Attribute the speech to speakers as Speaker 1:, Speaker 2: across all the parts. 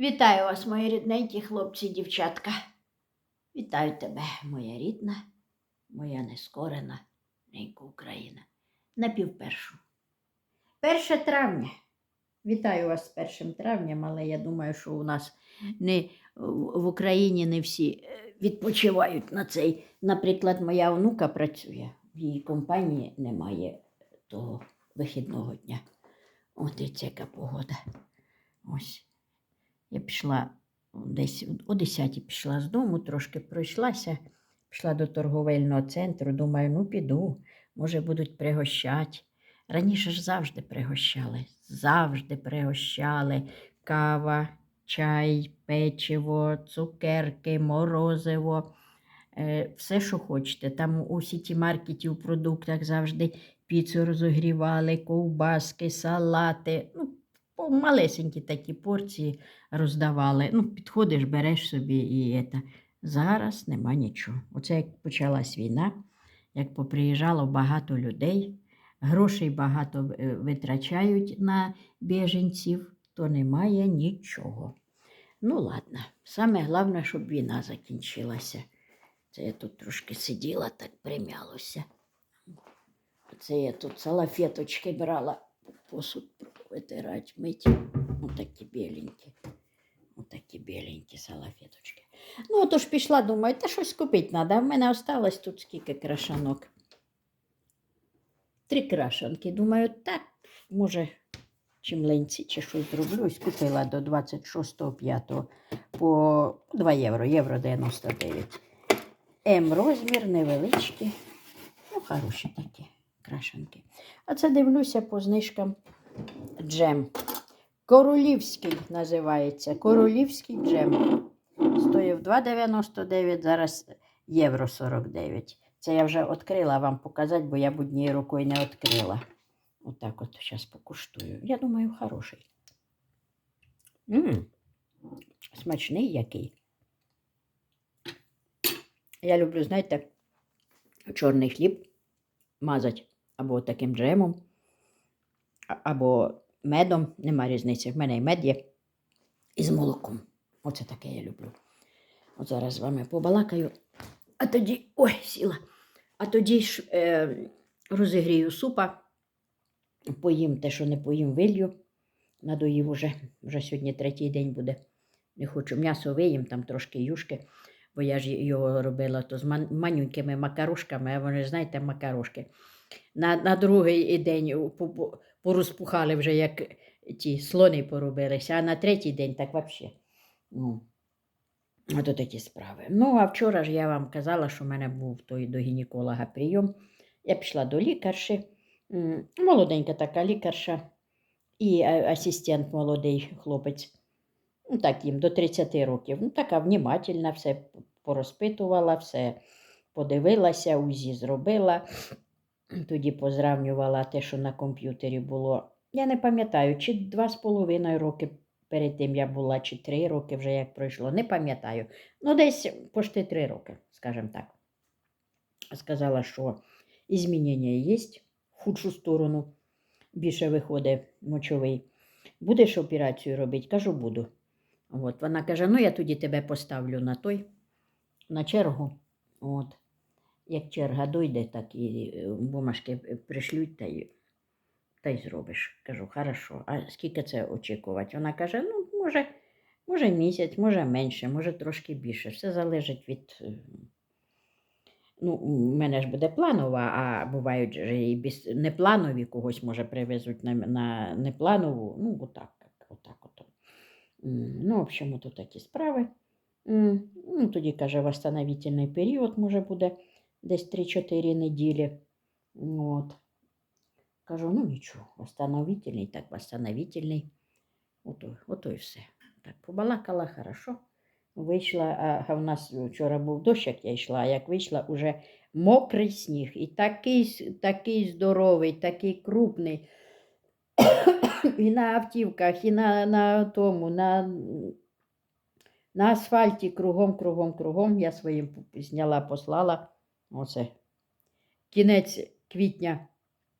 Speaker 1: Вітаю вас, мої рідненькі хлопці і дівчатка. Вітаю тебе, моя рідна, моя нескорена ненька Україна. На півпершу. Перше травня. Вітаю вас з першим травням, але я думаю, що у нас не, в Україні не всі е, відпочивають на цей. Наприклад, моя онука працює, в її компанії немає того вихідного дня. От і це яка погода. Ось. Я пішла десь о 10 пішла з дому, трошки пройшлася, пішла до торговельного центру. Думаю, ну піду, може будуть пригощати. Раніше ж завжди пригощали, завжди пригощали кава, чай, печиво, цукерки, морозиво, е, все, що хочете. Там у сіті маркеті у продуктах завжди піцу розогрівали, ковбаски, салати. Ну, малесенькі такі порції роздавали. Ну, підходиш, береш собі і це. Зараз нема нічого. Оце як почалась війна, як поприїжджало багато людей, грошей багато е, витрачають на біженців, то немає нічого. Ну, ладно, саме головне, щоб війна закінчилася. Це я тут трошки сиділа, так примялося. Це я тут салафеточки брала, посуд витирати, мить. Отакі біленькі. Отакі біленькі салафеточки. Ну, отож пішла, думаю, та щось купити треба. В мене осталось тут скільки крашанок. Три крашанки. Думаю, так, може, чи млинці, чи щось зроблю. Ось купила до 26.05 по 2 євро, євро 99. М розмір невеличкий. Ну, хороші такі крашенки. А це дивлюся по знижкам джем. Королівський називається. Королівський джем. Стоїв 2,99, зараз євро 49. Це я вже відкрила вам показати, бо я б однією рукою не відкрила. Отак от зараз покуштую. Я думаю, хороший. м Смачний який. Я люблю, знаєте, чорний хліб мазати або таким джемом, або медом, нема різниці. В мене і мед є, і з молоком. Оце таке я люблю. От зараз з вами побалакаю. А тоді. Ой, сіла. А тоді ж е, розігрію супа, поїм те, що не поїм, вилью. Надоїв уже, вже сьогодні третій день буде. Не хочу м'ясо виїм, там трошки юшки, бо я ж його робила то з ман- манюнькими макарошками, а вони знаєте, макарошки. На, на другий день порозпухали вже, як ті слони поробилися, а на третій день так взагалі. Ну, ото такі справи. Ну, а вчора ж я вам казала, що в мене був той до гінеколога прийом. Я пішла до лікарші, молоденька така лікарша і асистент молодий хлопець. Ну, так їм до 30 років. Ну, така внімательна, все порозпитувала, все подивилася, УЗІ зробила. Тоді позравнювала те, що на комп'ютері було. Я не пам'ятаю, чи два з половиною роки перед тим я була, чи три роки вже як пройшло. Не пам'ятаю. Ну, десь почти три роки, скажімо так. Сказала, що змінення є в худшу сторону. Більше виходить мочовий. Будеш операцію робити? Кажу, буду. От, вона каже: ну я тоді тебе поставлю на той, на чергу. От. Як черга дойде, так і е, бумажки пришлють та й, та й зробиш. Кажу, хорошо. А скільки це очікувати? Вона каже: ну, може, може місяць, може менше, може трошки більше. Все залежить від. е, Ну, у мене ж буде планова, а бувають же і без... непланові когось може привезуть на, на непланову. Ну, отак, отак от. Ну, в общем, то такі справи. Ну, тоді, каже, восстановительний період може буде десь 3-4 неділі. От. Кажу, ну нічого, восстановительний, так восстановительний. Ото, ото і все. Так, побалакала хорошо. Вийшла, а, в нас вчора був дощ, як я йшла, а як вийшла, уже мокрий сніг. І такий, такий здоровий, такий крупний. і на автівках, і на, на тому, на, на асфальті кругом, кругом, кругом. Я своїм зняла, послала. Оце. Кінець квітня,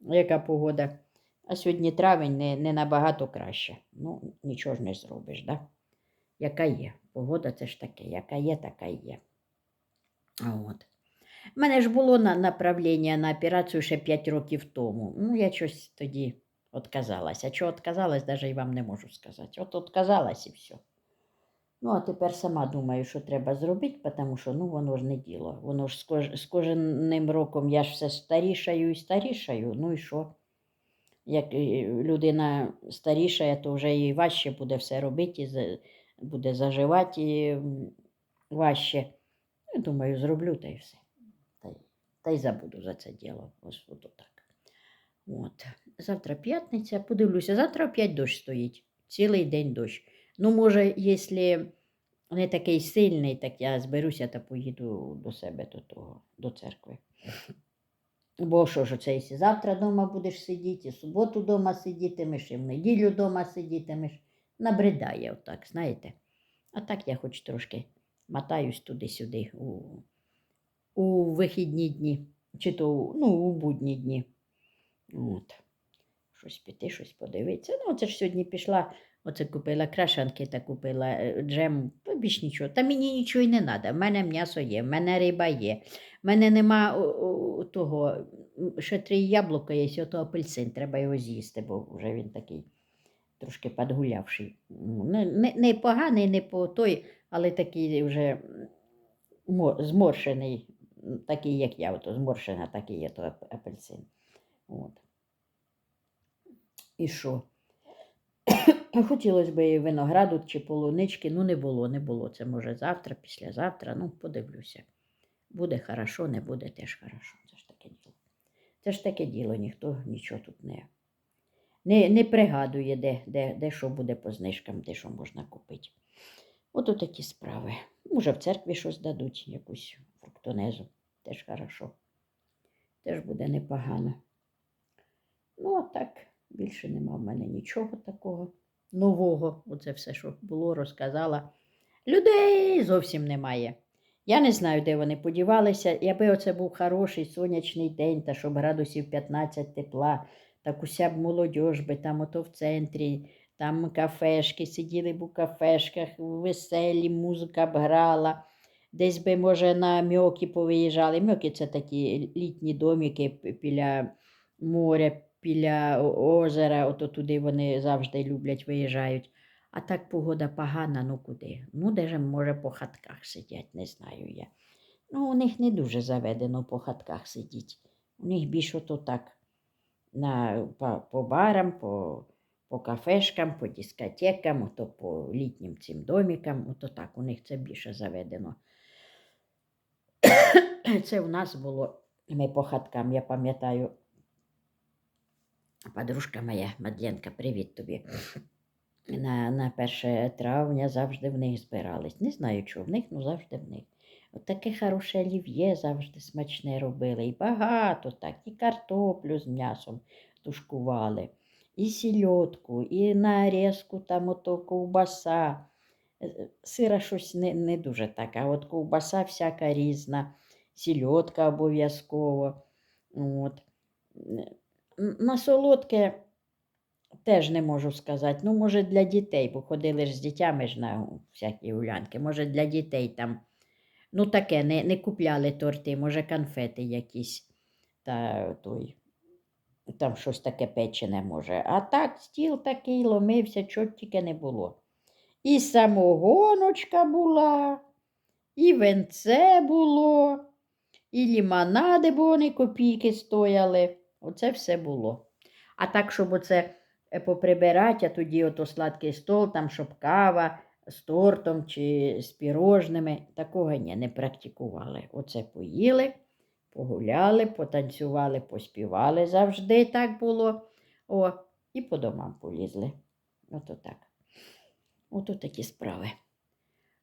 Speaker 1: яка погода. А сьогодні травень не, не набагато краще. Ну, нічого ж не зробиш, да? яка є. Погода це ж таке, яка є, така і є. От. У мене ж було на направлення на операцію ще 5 років тому. Ну, я щось тоді відказалася. А чого відказалась, навіть і вам не можу сказати. От відказалась і все. Ну, а тепер сама думаю, що треба зробити, тому що ну, воно ж не діло. Воно ж з, кож... з кожним роком я ж все старішаю і старішаю. Ну і що? Як е, людина старішає, то вже і важче буде все робити, буде заживати важче. Я думаю, зроблю та й все. Та й, та й забуду за це діло. Ось от так. От. Завтра п'ятниця, подивлюся, завтра опять дощ стоїть. Цілий день дощ. Ну, може, якщо не такий сильний, так я зберуся та поїду до себе до того, до церкви. Бо що ж, це якщо завтра вдома будеш сидіти, і суботу вдома сидітимеш, і в неділю вдома сидітимеш, набридає отак, знаєте. А так я хоч трошки мотаюсь туди-сюди у, у вихідні дні, чи то ну, у будні дні. От. Щось піти, щось подивитися. Ну, це ж сьогодні пішла, оце купила крашанки та купила е, джем, більш нічого. Та мені нічого й не треба. В мене м'ясо є, в мене риба є. В мене нема того, ще три яблука є, ото апельсин, треба його з'їсти, бо вже він такий трошки підгулявший. Ну, Не, не, не поганий, не по той, але такий вже зморшений, такий, як я, ото зморшена, такий є то апельсин. От. І що? Хотілося б і винограду чи полунички, ну не було, не було. Це може завтра, післязавтра, ну подивлюся. Буде хорошо, не буде теж хорошо. Це ж таке діло. Це ж таке діло, ніхто нічого тут не, не, не пригадує, де, де, де що буде по знижкам, де що можна купити. От такі справи. Може, в церкві щось дадуть, якусь фруктонезу. Теж хорошо. Теж буде непогано. Ну, а так, більше нема в мене нічого такого нового. Оце все, що було, розказала. Людей зовсім немає. Я не знаю, де вони подівалися. Якби оце був хороший сонячний день, та щоб градусів 15 тепла, так уся б молодь би там ото в центрі, там кафешки, сиділи б у кафешках, веселі, музика б грала. Десь би, може, на мьоки повиїжджали. Мьоки це такі літні домики біля моря, біля озера, ото туди вони завжди люблять, виїжджають. А так погода погана, ну куди? Ну, де ж, може, по хатках сидять, не знаю я. Ну, у них не дуже заведено по хатках сидіти. У них більше ото так на, по, по барам, по, по кафешкам, по дискотекам, ото по літнім цим домікам, ото так, у них це більше заведено. Це у нас було, ми по хаткам, я пам'ятаю, подружка моя, Мадленка, привіт тобі. На, на 1 травня завжди в них збирались. Не знаю, чого в них, ну завжди в них. От таке хороше олів'є завжди смачне робили. І багато так, і картоплю з м'ясом тушкували, і сільотку, і нарізку там ото ковбаса. Е, Сира щось не, не дуже так, а от ковбаса всяка різна, сільотка обов'язково. От. На солодке теж не можу сказати. Ну, може, для дітей, бо ходили ж з дітями ж на всякі гулянки. Може, для дітей там, ну таке, не, не купляли торти, може, конфети якісь. Та той, там щось таке печене може. А так стіл такий ломився, чого тільки не було. І самогоночка була, і венце було, і лімонади, бо вони копійки стояли. Оце все було. А так, щоб оце е, поприбирати, а тоді ото сладкий стол, там, щоб кава з тортом чи з пірожними, такого ні, не практикували. Оце поїли, погуляли, потанцювали, поспівали завжди так було. О, і по домам полізли. Ото так. Ото такі справи.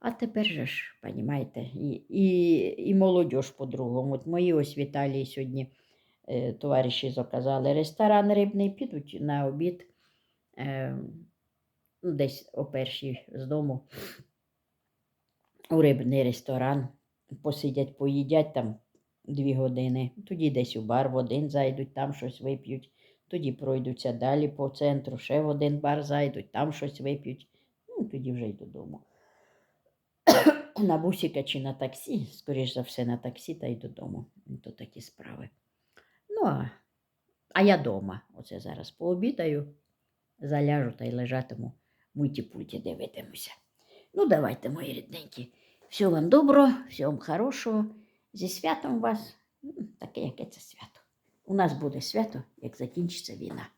Speaker 1: А тепер же ж, понімаєте, і, і, і молодь по-другому. От мої ось в сьогодні товариші заказали ресторан рибний, підуть на обід е, ну, десь о першій з дому у рибний ресторан. Посидять, поїдять там дві години, тоді десь у бар в один зайдуть, там щось вип'ють, тоді пройдуться далі по центру, ще в один бар зайдуть, там щось вип'ють, ну тоді вже й додому. на бусика чи на таксі, скоріш за все, на таксі та й додому. То такі справи. Ну, а, я дома. Оце зараз пообідаю, заляжу та й лежатиму мультипульті дивитимуся. Ну, давайте, мої рідненькі. Всього вам доброго, всього вам хорошого. Зі святом вас. Таке, яке це свято. У нас буде свято, як закінчиться війна.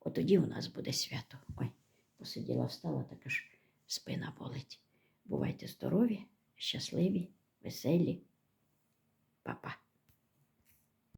Speaker 1: От тоді у нас буде свято. Ой, посиділа, встала, така ж спина болить. Бувайте здорові, щасливі, веселі. Па-па.